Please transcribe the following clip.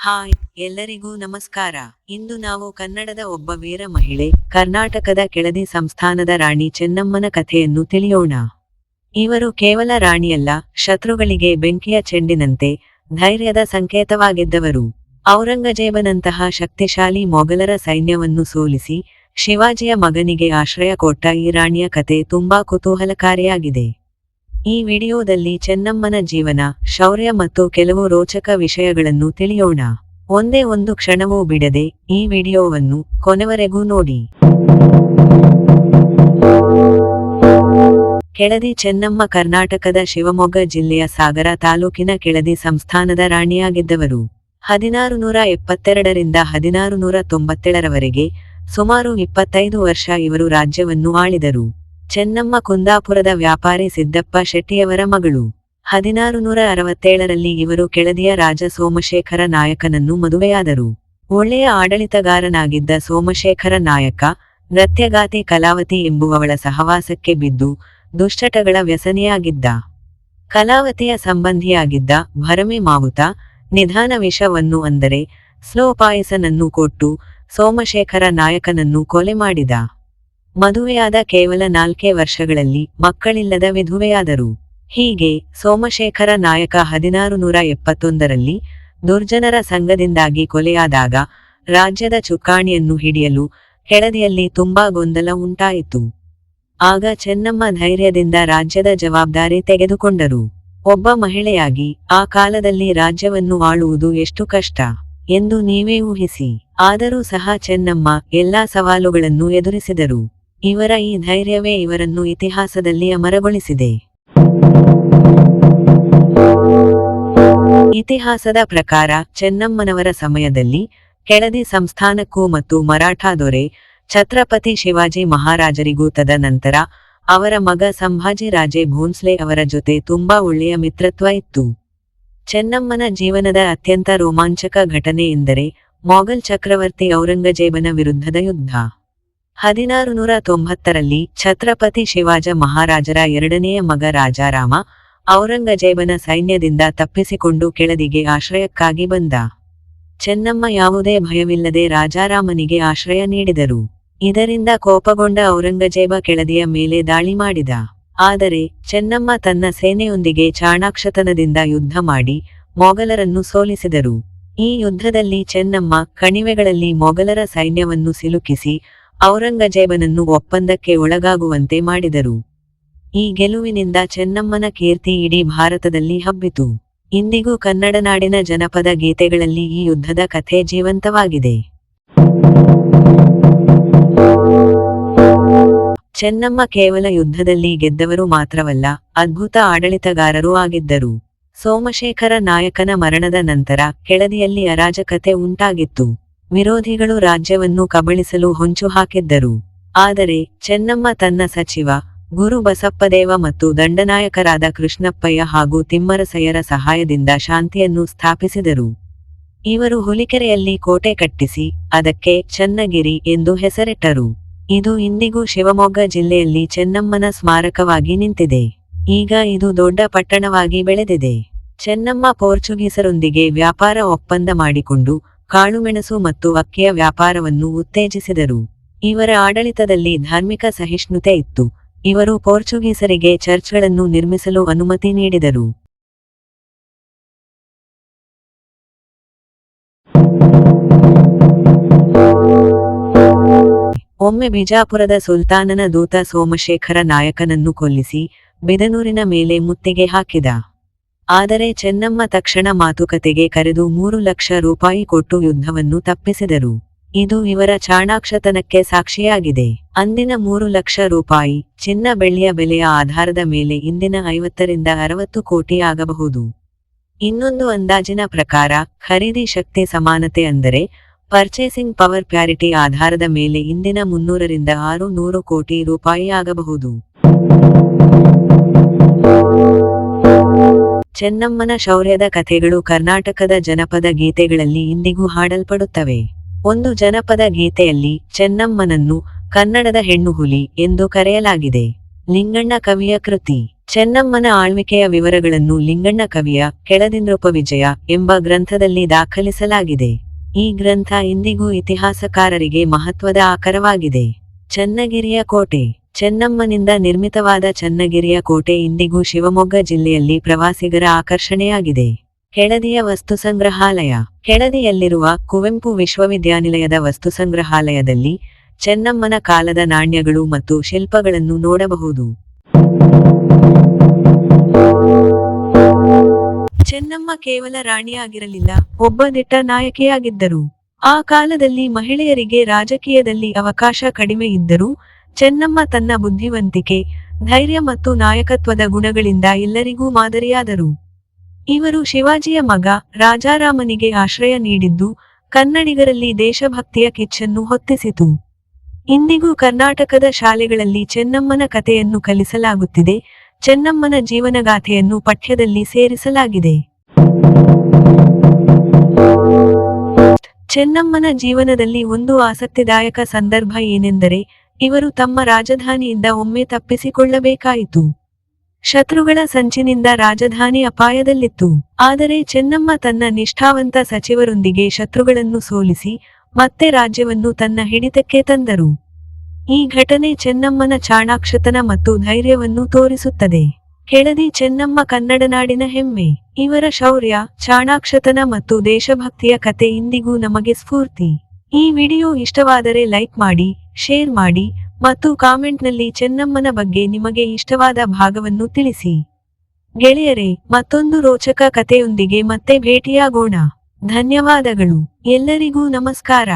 Hi, ಎಲ್ಲರಿಗೂ ನಮಸ್ಕಾರ. ಇಂದು ನಾವು ಕನ್ನಡದ ಒಬ್ಬ ವೀರ ಮಹಿಳೆ, ಕರ್ನಾಟಕದ ಕೆಳದಿ ಸಂಸ್ಥಾನದ ರಾಣಿ ಚೆನ್ನಮ್ಮನ ಕಥೆಯನ್ನು ತಿಳಿಯೋಣ. ಇವರು ಕೇವಲ ರಾಣಿಯಲ್ಲ, ಶತ್ರುಗಳಿಗೆ ಬೆಂಕಿಯ ಚೆಂಡಿನಂತೆ ಧೈರ್ಯದ ಸಂಕೇತವಾಗಿದ್ದವರು. ಔರಂಗಜೇಬನಂತಹ ಶಕ್ತಿಶಾಲಿ ಮೊಘಲರ ಸೈನ್ಯವನ್ನು ಸೋಲಿಸಿ ಶಿವಾಜಿಯ ಮಗನಿಗೆ ಆಶ್ರಯ ಕೊಟ್ಟ ಈ ರಾಣಿಯ ಕಥೆ ತುಂಬಾ ಕುತೂಹಲಕಾರಿಯಾಗಿದೆ. ಈ ವಿಡಿಯೋದಲ್ಲಿ ಚೆನ್ನಮ್ಮನ ಜೀವನ, ಶೌರ್ಯ ಮತ್ತು ಕೆಲವು ರೋಚಕ ವಿಷಯಗಳನ್ನು ತಿಳಿಯೋಣ. ಒಂದೇ ಒಂದು ಕ್ಷಣವೂ ಬಿಡದೆ ಈ ವಿಡಿಯೋವನ್ನು ಕೊನೆವರೆಗೂ ನೋಡಿ. ಕೆಳದಿ ಚೆನ್ನಮ್ಮ ಕರ್ನಾಟಕದ ಶಿವಮೊಗ್ಗ ಜಿಲ್ಲೆಯ ಸಾಗರ ತಾಲೂಕಿನ ಕೆಳದಿ ಸಂಸ್ಥಾನದ ರಾಣಿಯಾಗಿದ್ದವರು. ಹದಿನಾರು ನೂರ ಎಪ್ಪತ್ತೆರಡರಿಂದ ಹದಿನಾರು ನೂರ ತೊಂಬತ್ತೇಳರವರೆಗೆ ಸುಮಾರು ಇಪ್ಪತ್ತೈದು ವರ್ಷ ಇವರು ರಾಜ್ಯವನ್ನು ಆಳಿದರು. ಚೆನ್ನಮ್ಮ ಕುಂದಾಪುರದ ವ್ಯಾಪಾರಿ ಸಿದ್ದಪ್ಪ ಶೆಟ್ಟಿಯವರ ಮಗಳು. ಹದಿನಾರು ನೂರ ಅರವತ್ತೇಳರಲ್ಲಿ ಇವರು ಕೆಳದಿಯ ರಾಜ ಸೋಮಶೇಖರ ನಾಯಕನನ್ನು ಮದುವೆಯಾದರು. ಒಳ್ಳೆಯ ಆಡಳಿತಗಾರನಾಗಿದ್ದ ಸೋಮಶೇಖರ ನಾಯಕ, ನೃತ್ಯಗಾತಿ ಕಲಾವತಿ ಎಂಬುವವಳ ಸಹವಾಸಕ್ಕೆ ಬಿದ್ದು ದುಶ್ಚಟಗಳ ವ್ಯಸನಿಯಾಗಿದ್ದ. ಕಲಾವತಿಯ ಸಂಬಂಧಿಯಾಗಿದ್ದ ಭರಮೆ ಮಾವುತ, ನಿಧಾನ ವಿಷವನ್ನು ಅಂದರೆ ಸ್ಲೋ ಪಾಯಸನನ್ನು ಕೊಟ್ಟು ಸೋಮಶೇಖರ ನಾಯಕನನ್ನು ಕೊಲೆ ಮಾಡಿದ. ಮದುವೆಯಾದ ಕೇವಲ ನಾಲ್ಕೇ ವರ್ಷಗಳಲ್ಲಿ ಮಕ್ಕಳಿಲ್ಲದ ವಿಧುವೆಯಾದರು. ಹೀಗೆ ಸೋಮಶೇಖರ ನಾಯಕ ಹದಿನಾರು ನೂರ ಎಪ್ಪತ್ತೊಂದರಲ್ಲಿ ದುರ್ಜನರ ಸಂಘದಿಂದಾಗಿ ಕೊಲೆಯಾದಾಗ ರಾಜ್ಯದ ಚುಕ್ಕಾಣಿಯನ್ನು ಹಿಡಿಯಲು ಕೆಳದಿಯಲ್ಲಿ ತುಂಬಾ ಗೊಂದಲ ಉಂಟಾಯಿತು. ಆಗ ಚೆನ್ನಮ್ಮ ಧೈರ್ಯದಿಂದ ರಾಜ್ಯದ ಜವಾಬ್ದಾರಿ ತೆಗೆದುಕೊಂಡರು. ಒಬ್ಬ ಮಹಿಳೆಯಾಗಿ, ಆ ಕಾಲದಲ್ಲಿ ರಾಜ್ಯವನ್ನು ಆಳುವುದು ಎಷ್ಟು ಕಷ್ಟ ಎಂದು ನೀವೇ ಊಹಿಸಿ. ಆದರೂ ಸಹ ಚೆನ್ನಮ್ಮ ಎಲ್ಲಾ ಸವಾಲುಗಳನ್ನು ಎದುರಿಸಿದರು. ಇವರ ಈ ಧೈರ್ಯವೇ ಇವರನ್ನು ಇತಿಹಾಸದಲ್ಲಿ ಅಮರಗೊಳಿಸಿದೆ. ಇತಿಹಾಸದ ಪ್ರಕಾರ ಚೆನ್ನಮ್ಮನವರ ಸಮಯದಲ್ಲಿ ಕೆಳದಿ ಸಂಸ್ಥಾನಕ್ಕೂ ಮತ್ತು ಮರಾಠ ದೊರೆ ಛತ್ರಪತಿ ಶಿವಾಜಿ ಮಹಾರಾಜರಿಗೂ ತದನಂತರ ಅವರ ಮಗ ಸಂಭಾಜಿ ರಾಜೇ ಭೋನ್ಸ್ಲೆ ಅವರ ಜೊತೆ ತುಂಬಾ ಒಳ್ಳೆಯ ಮಿತ್ರತ್ವ ಇತ್ತು. ಚೆನ್ನಮ್ಮನ ಜೀವನದ ಅತ್ಯಂತ ರೋಮಾಂಚಕ ಘಟನೆ ಎಂದರೆ ಮೊಘಲ್ ಚಕ್ರವರ್ತಿ ಔರಂಗಜೇಬನ ವಿರುದ್ಧದ ಯುದ್ಧ. ಹದಿನಾರು ನೂರ ತೊಂಬತ್ತರಲ್ಲಿ ಛತ್ರಪತಿ ಶಿವಾಜ ಮಹಾರಾಜರ ಎರಡನೆಯ ಮಗ ರಾಜಾರಾಮ ಔರಂಗಜೇಬನ ಸೈನ್ಯದಿಂದ ತಪ್ಪಿಸಿಕೊಂಡು ಕೆಳದಿಗೆ ಆಶ್ರಯಕ್ಕಾಗಿ ಬಂದ. ಚೆನ್ನಮ್ಮ ಯಾವುದೇ ಭಯವಿಲ್ಲದೆ ರಾಜಾರಾಮನಿಗೆ ಆಶ್ರಯ ನೀಡಿದರು. ಇದರಿಂದ ಕೋಪಗೊಂಡ ಔರಂಗಜೇಬ ಕೆಳದಿಯ ಮೇಲೆ ದಾಳಿ ಮಾಡಿದ. ಆದರೆ ಚೆನ್ನಮ್ಮ ತನ್ನ ಸೇನೆಯೊಂದಿಗೆ ಚಾಣಾಕ್ಷತನದಿಂದ ಯುದ್ಧ ಮಾಡಿ ಮೊಘಲರನ್ನು ಸೋಲಿಸಿದರು. ಈ ಯುದ್ಧದಲ್ಲಿ ಚೆನ್ನಮ್ಮ ಕಣಿವೆಗಳಲ್ಲಿ ಮೊಘಲರ ಸೈನ್ಯವನ್ನು ಸಿಲುಕಿಸಿ ಔರಂಗಜೇಬನನ್ನು ಒಪ್ಪಂದಕ್ಕೆ ಒಳಗಾಗುವಂತೆ ಮಾಡಿದರು. ಈ ಗೆಲುವಿನಿಂದ ಚೆನ್ನಮ್ಮನ ಕೀರ್ತಿ ಇಡೀ ಭಾರತದಲ್ಲಿ ಹಬ್ಬಿತು. ಇಂದಿಗೂ ಕನ್ನಡ ನಾಡಿನ ಜನಪದ ಗೀತೆಗಳಲ್ಲಿ ಈ ಯುದ್ಧದ ಕಥೆ ಜೀವಂತವಾಗಿದೆ. ಚೆನ್ನಮ್ಮ ಕೇವಲ ಯುದ್ಧದಲ್ಲಿ ಗೆದ್ದವರು ಮಾತ್ರವಲ್ಲ, ಅದ್ಭುತ ಆಡಳಿತಗಾರರೂ ಆಗಿದ್ದರು. ಸೋಮಶೇಖರ ನಾಯಕನ ಮರಣದ ನಂತರ, ಕೆಳದಿಯಲ್ಲಿ ಅರಾಜಕತೆ ಉಂಟಾಗಿತ್ತು. ವಿರೋಧಿಗಳು ರಾಜ್ಯವನ್ನು ಕಬಳಿಸಲು ಹೊಂಚು ಹಾಕಿದ್ದರು. ಆದರೆ, ಚೆನ್ನಮ್ಮ ತನ್ನ ಸಚಿವ, ಗುರು ಬಸಪ್ಪದೇವ ಮತ್ತು ದಂಡನಾಯಕರಾದ ಕೃಷ್ಣಪ್ಪಯ್ಯ ಹಾಗೂ ತಿಮ್ಮರಸಯ್ಯರ ಸಹಾಯದಿಂದ ಶಾಂತಿಯನ್ನು ಸ್ಥಾಪಿಸಿದರು. ಇವರು ಹುಲಿಕೆರೆಯಲ್ಲಿ ಕೋಟೆ ಕಟ್ಟಿಸಿ, ಅದಕ್ಕೆ ಚನ್ನಗಿರಿ ಎಂದು ಹೆಸರಿಟ್ಟರು. ಇದು ಇಂದಿಗೂ ಶಿವಮೊಗ್ಗ ಜಿಲ್ಲೆಯಲ್ಲಿ ಚೆನ್ನಮ್ಮನ ಸ್ಮಾರಕವಾಗಿ ನಿಂತಿದೆ. ಈಗ ಇದು ದೊಡ್ಡ ಪಟ್ಟಣವಾಗಿ ಬೆಳೆದಿದೆ. ಚೆನ್ನಮ್ಮ ಪೋರ್ಚುಗೀಸರೊಂದಿಗೆ ವ್ಯಾಪಾರ ಒಪ್ಪಂದ ಮಾಡಿಕೊಂಡು ಕಾಳುಮೆಣಸು ಮತ್ತು ಅಕ್ಕಿಯ ವ್ಯಾಪಾರವನ್ನು ಉತ್ತೇಜಿಸಿದರು. ಇವರ ಆಡಳಿತದಲ್ಲಿ ಧಾರ್ಮಿಕ ಸಹಿಷ್ಣುತೆ ಇತ್ತು. ಇವರು ಪೋರ್ಚುಗೀಸರಿಗೆ ಚರ್ಚ್ಗಳನ್ನು ನಿರ್ಮಿಸಲು ಅನುಮತಿ ನೀಡಿದರು. ಒಮ್ಮೆ ಬಿಜಾಪುರದ ಸುಲ್ತಾನನ ದೂತ ಸೋಮಶೇಖರ ನಾಯಕನನ್ನು ಕೊಲ್ಲಿಸಿ ಬಿದನೂರಿನ ಮೇಲೆ ಮುತ್ತಿಗೆ ಹಾಕಿದ. ಆದರೆ ಚೆನ್ನಮ್ಮ ತಕ್ಷಣ ಮಾತುಕತೆಗೆ ಕರೆದು ಮೂರು ಲಕ್ಷ ರೂಪಾಯಿ ಕೊಟ್ಟು ಯುದ್ಧವನ್ನು ತಪ್ಪಿಸಿದರು. ಇದು ಇವರ ಚಾಣಾಕ್ಷತನಕ್ಕೆ ಸಾಕ್ಷಿಯಾಗಿದೆ. ಅಂದಿನ ಮೂರು ಲಕ್ಷ ರೂಪಾಯಿ ಚಿನ್ನ ಬೆಳ್ಳಿಯ ಬೆಲೆಯ ಆಧಾರದ ಮೇಲೆ ಇಂದಿನ ಐವತ್ತರಿಂದ ಅರವತ್ತು ಕೋಟಿ ಆಗಬಹುದು. ಇನ್ನೊಂದು ಅಂದಾಜಿನ ಪ್ರಕಾರ, ಖರೀದಿ ಶಕ್ತಿ ಸಮಾನತೆ ಅಂದರೆ, ಪರ್ಚೇಸಿಂಗ್ ಪವರ್ ಪ್ಯಾರಿಟಿ ಆಧಾರದ ಮೇಲೆ ಇಂದಿನ ಮುನ್ನೂರರಿಂದ ಆರು ನೂರು ಕೋಟಿ ರೂಪಾಯಿ ಆಗಬಹುದು. ಚೆನ್ನಮ್ಮನ ಶೌರ್ಯದ ಕಥೆಗಳು ಕರ್ನಾಟಕದ ಜನಪದ ಗೀತೆಗಳಲ್ಲಿ ಇಂದಿಗೂ ಹಾಡಲ್ಪಡುತ್ತವೆ. ಒಂದು ಜನಪದ ಗೀತೆಯಲ್ಲಿ ಚೆನ್ನಮ್ಮನನ್ನು ಕನ್ನಡದ ಹೆಣ್ಣು ಹುಲಿ ಎಂದು ಕರೆಯಲಾಗಿದೆ. ಲಿಂಗಣ್ಣ ಕವಿಯ ಕೃತಿ. ಚೆನ್ನಮ್ಮನ ಆಳ್ವಿಕೆಯ ವಿವರಗಳನ್ನು ಲಿಂಗಣ್ಣ ಕವಿಯ ಕೆಳದಿಂದ್ರೋಪವಿಜಯ ಎಂಬ ಗ್ರಂಥದಲ್ಲಿ ದಾಖಲಿಸಲಾಗಿದೆ. ಈ ಗ್ರಂಥ ಇಂದಿಗೂ ಇತಿಹಾಸಕಾರರಿಗೆ ಮಹತ್ವದ ಆಕರವಾಗಿದೆ. ಚನ್ನಗಿರಿಯ ಕೋಟೆ. ಚೆನ್ನಮ್ಮನಿಂದ ನಿರ್ಮಿತವಾದ ಚನ್ನಗಿರಿಯ ಕೋಟೆ ಇಂದಿಗೂ ಶಿವಮೊಗ್ಗ ಜಿಲ್ಲೆಯಲ್ಲಿ ಪ್ರವಾಸಿಗರ ಆಕರ್ಷಣೆಯಾಗಿದೆ. ಹೆಳದಿಯ ವಸ್ತು ಸಂಗ್ರಹಾಲಯ. ಹೆಳದಿಯಲ್ಲಿರುವ ಕುವೆಂಪು ವಿಶ್ವವಿದ್ಯಾನಿಲಯದ ವಸ್ತು ಸಂಗ್ರಹಾಲಯದಲ್ಲಿ ಚೆನ್ನಮ್ಮನ ಕಾಲದ ನಾಣ್ಯಗಳು ಮತ್ತು ಶಿಲ್ಪಗಳನ್ನು ನೋಡಬಹುದು. ಚೆನ್ನಮ್ಮ ಕೇವಲ ರಾಣಿಯಾಗಿರಲಿಲ್ಲ, ಒಬ್ಬ ದಿಟ್ಟ ನಾಯಕಿಯಾಗಿದ್ದರು. ಆ ಕಾಲದಲ್ಲಿ ಮಹಿಳೆಯರಿಗೆ ರಾಜಕೀಯದಲ್ಲಿ ಅವಕಾಶ ಕಡಿಮೆ ಇದ್ದರೂ ಚೆನ್ನಮ್ಮ ತನ್ನ ಬುದ್ಧಿವಂತಿಕೆ, ಧೈರ್ಯ ಮತ್ತು ನಾಯಕತ್ವದ ಗುಣಗಳಿಂದ ಎಲ್ಲರಿಗೂ ಮಾದರಿಯಾದರು. ಇವರು ಶಿವಾಜಿಯ ಮಗ, ರಾಜಾರಾಮನಿಗೆ ಆಶ್ರಯ ನೀಡಿದ್ದು, ಕನ್ನಡಿಗರಲ್ಲಿ ದೇಶಭಕ್ತಿಯ ಕಿಚ್ಚನ್ನು ಹೊತ್ತಿಸಿತು. ಇಂದಿಗೂ ಕರ್ನಾಟಕದ ಶಾಲೆಗಳಲ್ಲಿ ಚೆನ್ನಮ್ಮನ ಕಥೆಯನ್ನು ಕಲಿಸಲಾಗುತ್ತಿದೆ, ಚೆನ್ನಮ್ಮನ ಜೀವನಗಾಥೆಯನ್ನು ಪಠ್ಯದಲ್ಲಿ ಸೇರಿಸಲಾಗಿದೆ. ಚೆನ್ನಮ್ಮನ ಜೀವನದಲ್ಲಿ ಒಂದು ಆಸಕ್ತಿದಾಯಕ ಸಂದರ್ಭ ಏನೆಂದರೆ ಇವರು ತಮ್ಮ ರಾಜಧಾನಿಯಿಂದ ಒಮ್ಮೆ ತಪ್ಪಿಸಿಕೊಳ್ಳಬೇಕಾಯಿತು. ಶತ್ರುಗಳ ಸಂಚಿನಿಂದ ರಾಜಧಾನಿ ಅಪಾಯದಲ್ಲಿತ್ತು. ಆದರೆ ಚೆನ್ನಮ್ಮ ತನ್ನ ನಿಷ್ಠಾವಂತ ಸಚಿವರೊಂದಿಗೆ ಶತ್ರುಗಳನ್ನು ಸೋಲಿಸಿ ಮತ್ತೆ ರಾಜ್ಯವನ್ನು ತನ್ನ ಹಿಡಿತಕ್ಕೆ ತಂದರು. ಈ ಘಟನೆ ಚೆನ್ನಮ್ಮನ ಚಾಣಾಕ್ಷತನ ಮತ್ತು ಧೈರ್ಯವನ್ನು ತೋರಿಸುತ್ತದೆ. ಕೆಳದಿ ಚೆನ್ನಮ್ಮ ಕನ್ನಡನಾಡಿನ ಹೆಮ್ಮೆ. ಇವರ ಶೌರ್ಯ, ಚಾಣಾಕ್ಷತನ ಮತ್ತು ದೇಶಭಕ್ತಿಯ ಕತೆ ಇಂದಿಗೂ ನಮಗೆ ಸ್ಫೂರ್ತಿ. ಈ ವಿಡಿಯೋ ಇಷ್ಟವಾದರೆ ಲೈಕ್ ಮಾಡಿ, ಶೇರ್ ಮಾಡಿ ಮತ್ತು ಕಾಮೆಂಟ್ನಲ್ಲಿ ಚೆನ್ನಮ್ಮನ ಬಗ್ಗೆ ನಿಮಗೆ ಇಷ್ಟವಾದ ಭಾಗವನ್ನು ತಿಳಿಸಿ. ಗೆಳೆಯರೇ, ಮತ್ತೊಂದು ರೋಚಕ ಕಥೆಯೊಂದಿಗೆ ಮತ್ತೆ ಭೇಟಿಯಾಗೋಣ. ಧನ್ಯವಾದಗಳು. ಎಲ್ಲರಿಗೂ ನಮಸ್ಕಾರ.